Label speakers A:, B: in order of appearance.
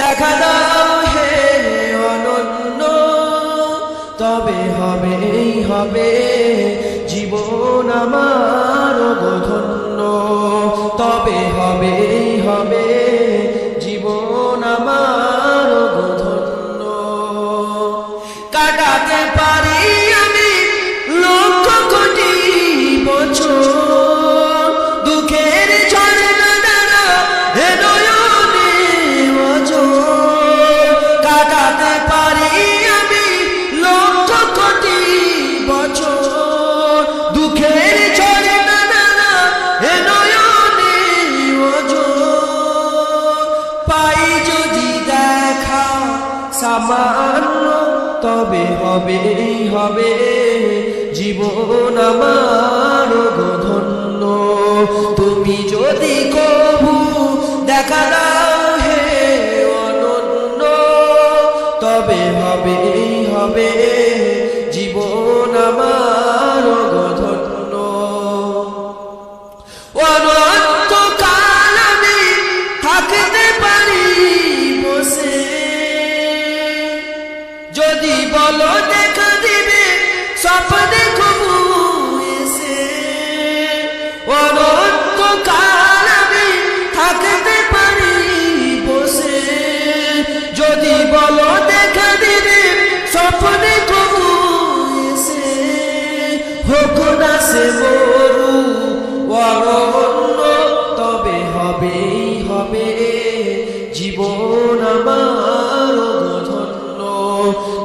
A: দেখা দাও হে অনন্য। তবে হবেই হবে জীবন আমার ধন্য তবে হবেই হবে জীবন আমার ধন্য কাটাতে পারি সামান্য, তবে হবে হবে। জীবন আমার ধন্য। তুমি যদি কবু দেখা দাও হে অনন্য, তবে হবে হবে। যদি বলো দেখা দিবে, স্বপ্নে ঘুমু এসে। অনন্তকাল আমি থাকতে পারি বসে। যদি বলো দেখা দিবে, স্বপ্নে ঘুমু এসে। হোক না সে